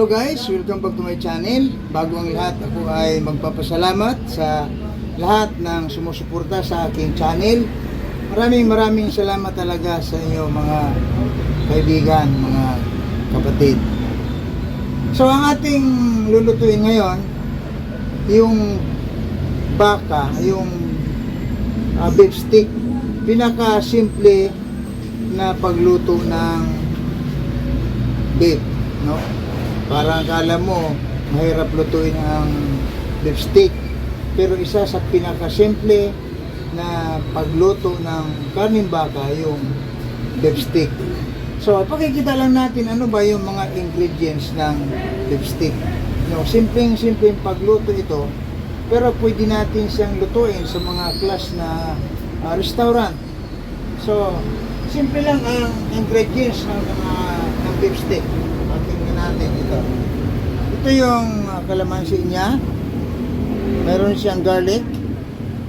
Hello guys, welcome back to my channel. Bago ang lahat, ako ay magpapasalamat sa lahat ng sumusuporta sa aking channel. Maraming maraming salamat talaga sa inyo mga kaibigan, mga kapatid. So ang ating lulutuin ngayon, yung baka, yung uh, beef stick, pinaka simple na pagluto ng beef, no? Parang akala mo mahirap lutuin ang beef stick. Pero isa sa pinakasimple na pagluto ng karning baka yung beef stick. So, pakikita lang natin ano ba yung mga ingredients ng beef stick. No, simpleng simpleng pagluto ito. Pero pwede natin siyang lutuin sa mga class na ah, restaurant. So, simple lang ang ingredients ng mga ng beef stick. Tingnan natin ito. Ito yung uh, kalamansi niya. Meron siyang garlic.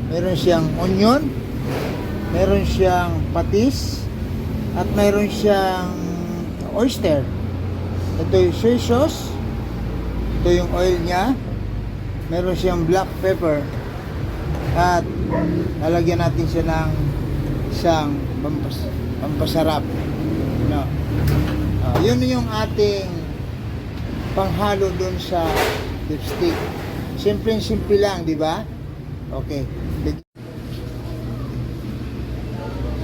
Meron siyang onion. Meron siyang patis. At meron siyang oyster. Ito yung soy sauce. Ito yung oil niya. Meron siyang black pepper. At lalagyan natin siya ng isang pampas pampasarap. No. Ah, yun yung ating panghalo doon sa beef stick. Simple-simple lang, di ba? Okay.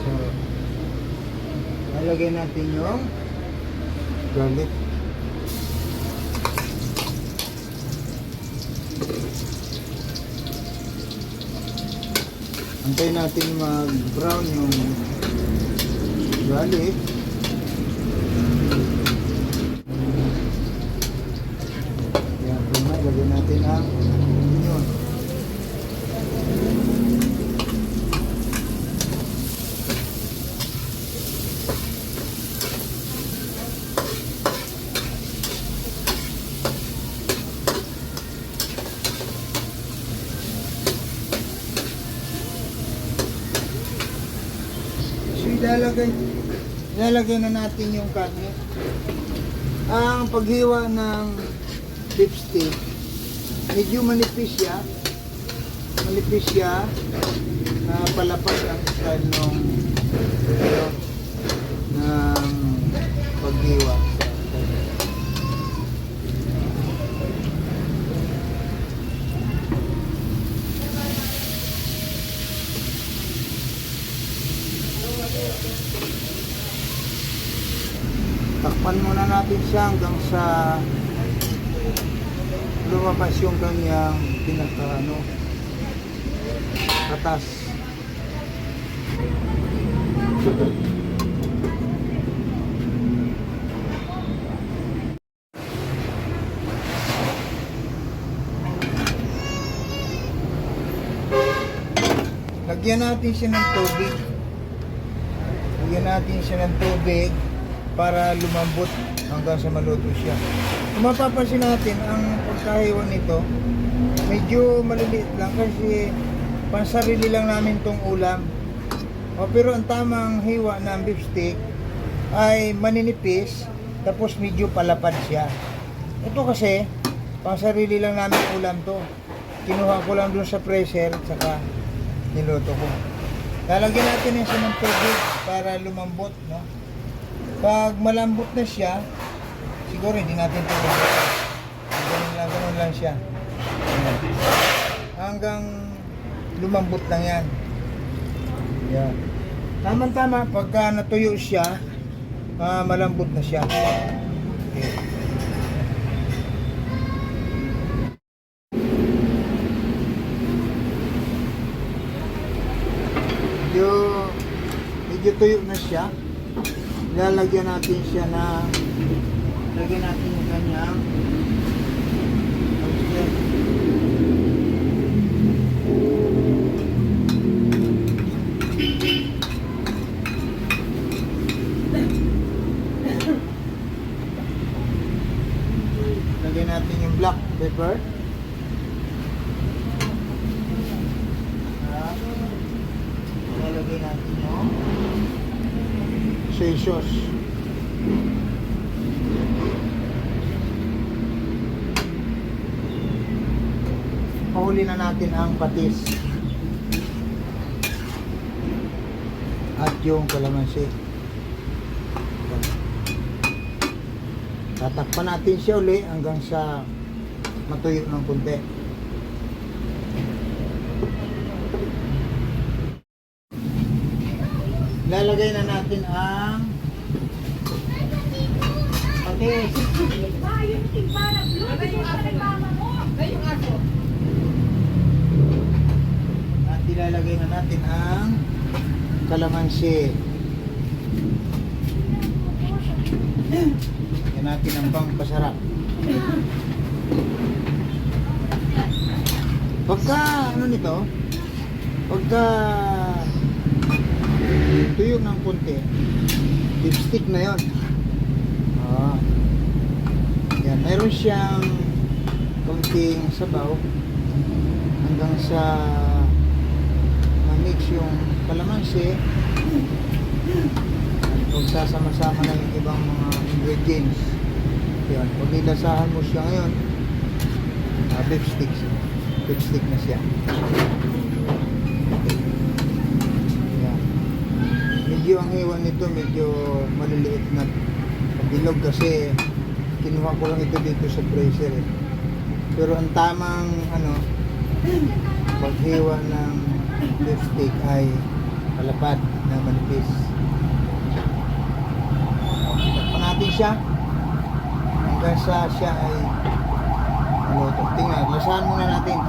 So, lalagay natin yung garlic. Antayin natin mag-brown yung garlic. Yan, prima, lagyan natin ang onion. So, ilalagay, ilalagay na natin yung karne. Ang paghiwa ng steak, medyo manipis siya. Manipis siya na palapas ang style ng paghiwa. Natin siya hanggang sa lumabas yung kanyang pinaka ano katas. Lagyan natin siya ng tubig. Lagyan natin siya ng tubig para lumambot hanggang sa maluto siya. Kung mapapansin natin, ang pagkahiwa nito, medyo maliliit lang kasi pansarili lang namin tong ulam. O, pero ang tamang hiwa ng beef steak ay maninipis, tapos medyo palapad siya. Ito kasi, pansarili lang namin ulam to. Kinuha ko lang dun sa freezer, saka niluto ko. Lalagyan natin yan siya ng tubig para lumambot, no? Pag malambot na siya, siguro hindi natin ito Ganun lang, ganun lang siya. Hanggang lumambot lang yan. Yan. Tama-tama, pagka natuyo siya, ah, malambot na siya. Okay. Medyo, medyo tuyo na siya lalagyan natin siya na lagyan natin yung kanyang lagyan natin yung black pepper lalagyan natin yung soy sauce. Ipapahuli na natin ang patis. At yung kalamansi. Tatakpan natin siya uli hanggang sa matuyo ng kunti. Lalagay na natin ang patis. Ilalagay na natin ang kalamansi. Yan natin ang pangpasarap. Pagka, ano nito, pagka tuyo ng konti, lipstick na yon. Ah. Yan, mayroon siyang konting sabaw hanggang sa ma-mix yung kalamansi magsasama-sama na yung ibang mga ingredients. Yan, pag nilasahan mo siya ngayon, uh, beef sticks. Beef stick na siya. Medyo ang hiwa nito, medyo maliliit na bilog kasi kinuha ko lang ito dito sa freezer eh. Pero ang tamang ano, paghiwa ng beef stick ay palapad na manipis. Takpan natin siya hanggang sa siya ay maluto. Tingnan, lasahan muna natin.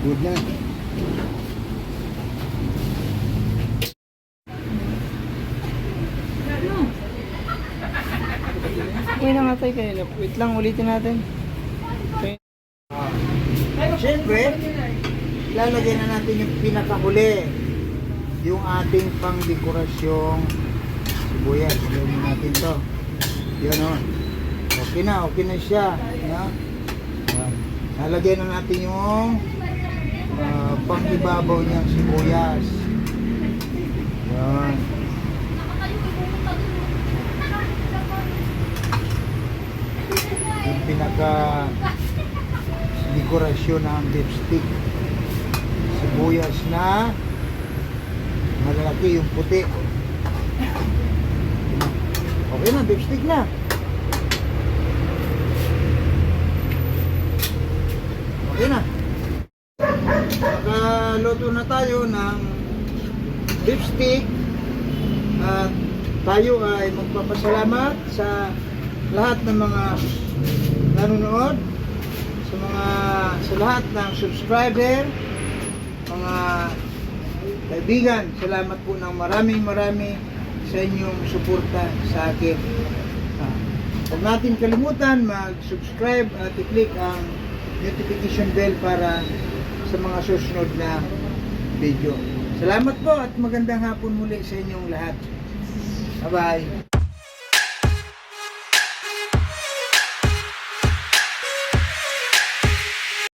Good na. Uy na nga tayo kayo. Wait lang, ulitin natin. Okay. Siyempre, lalagay na natin yung pinakahuli. Yung ating pang-dekorasyong sibuyas. Lagyan natin to. Yan o. Okay na, okay na siya. Na? Yan. Lalagay na natin yung ah, pang-ibabaw niyang sibuyas. Yan. Yung pinaka dekorasyon ng lipstick. Sibuyas na malalaki yung puti. Okay na, lipstick na. Okay na. Nakaluto na tayo ng lipstick at tayo ay magpapasalamat sa lahat ng mga nanonood sa mga sa lahat ng subscriber mga kaibigan. Salamat po ng maraming marami sa inyong suporta sa akin. Ah, huwag natin kalimutan mag-subscribe at i-click ang notification bell para sa mga susunod na video. Salamat po at magandang hapon muli sa inyong lahat. Bye bye